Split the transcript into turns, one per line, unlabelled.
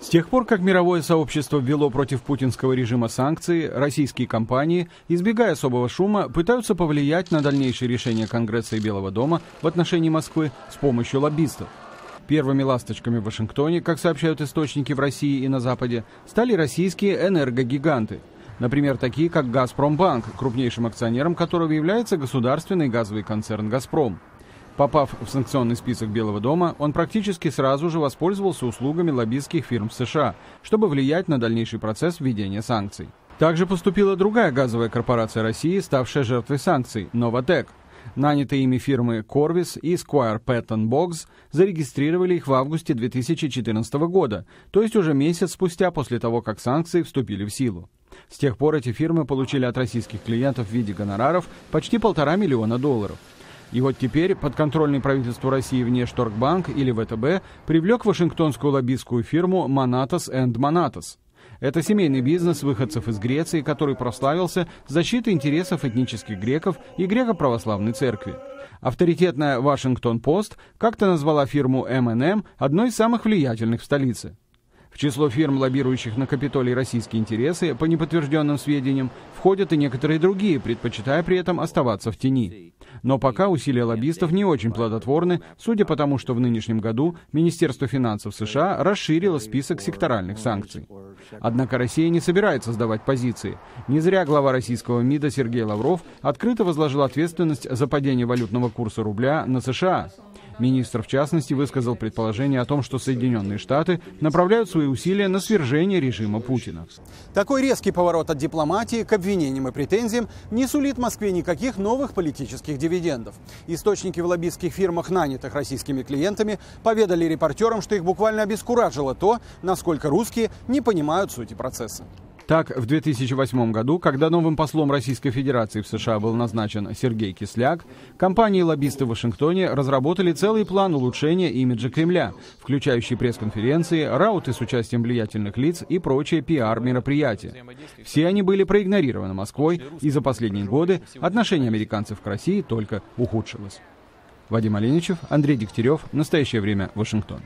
С тех пор, как мировое сообщество ввело против путинского режима санкции, российские компании, избегая особого шума, пытаются повлиять на дальнейшее решение Конгресса и Белого дома в отношении Москвы с помощью лоббистов. Первыми ласточками в Вашингтоне, как сообщают источники в России и на Западе, стали российские энергогиганты. Например, такие как «Газпромбанк», крупнейшим акционером которого является государственный газовый концерн «Газпром». Попав в санкционный список Белого дома, он практически сразу же воспользовался услугами лоббистских фирм в США, чтобы влиять на дальнейший процесс введения санкций. Также поступила другая газовая корпорация России, ставшая жертвой санкций – «Новотек». Нанятые ими фирмы Corvis и Squire Patton Boggs зарегистрировали их в августе 2014 года, то есть уже месяц спустя после того, как санкции вступили в силу. С тех пор эти фирмы получили от российских клиентов в виде гонораров почти полтора миллиона долларов. И вот теперь подконтрольный правительству России Внешторгбанк или ВТБ привлек вашингтонскую лоббистскую фирму Monatas and Monatas. Это семейный бизнес выходцев из Греции, который прославился защитой интересов этнических греков и греко-православной церкви. Авторитетная «Вашингтон-Пост» как-то назвала фирму M&M одной из самых влиятельных в столице. В число фирм, лоббирующих на Капитолии российские интересы, по неподтвержденным сведениям, входят и некоторые другие, предпочитая при этом оставаться в тени. Но пока усилия лоббистов не очень плодотворны, судя по тому, что в нынешнем году Министерство финансов США расширило список секторальных санкций. Однако Россия не собирается сдавать позиции. Не зря глава российского МИДа Сергей Лавров открыто возложил ответственность за падение валютного курса рубля на США. Министр, в частности, высказал предположение о том, что Соединенные Штаты направляют свои усилия на свержение режима Путина.
Такой резкий поворот от дипломатии к обвинениям и претензиям не сулит Москве никаких новых политических дивидендов. Источники в лоббистских фирмах, нанятых российскими клиентами, поведали репортерам, что их буквально обескуражило то, насколько русские не понимают сути процесса.
Так, в 2008 году, когда новым послом Российской Федерации в США был назначен Сергей Кисляк, компании-лоббисты в Вашингтоне разработали целый план улучшения имиджа Кремля, включающий пресс-конференции, рауты с участием влиятельных лиц и прочие пиар-мероприятия. Все они были проигнорированы Москвой, и за последние годы отношение американцев к России только ухудшилось. Вадим Оленичев, Андрей Дегтярев. Настоящее время. Вашингтон.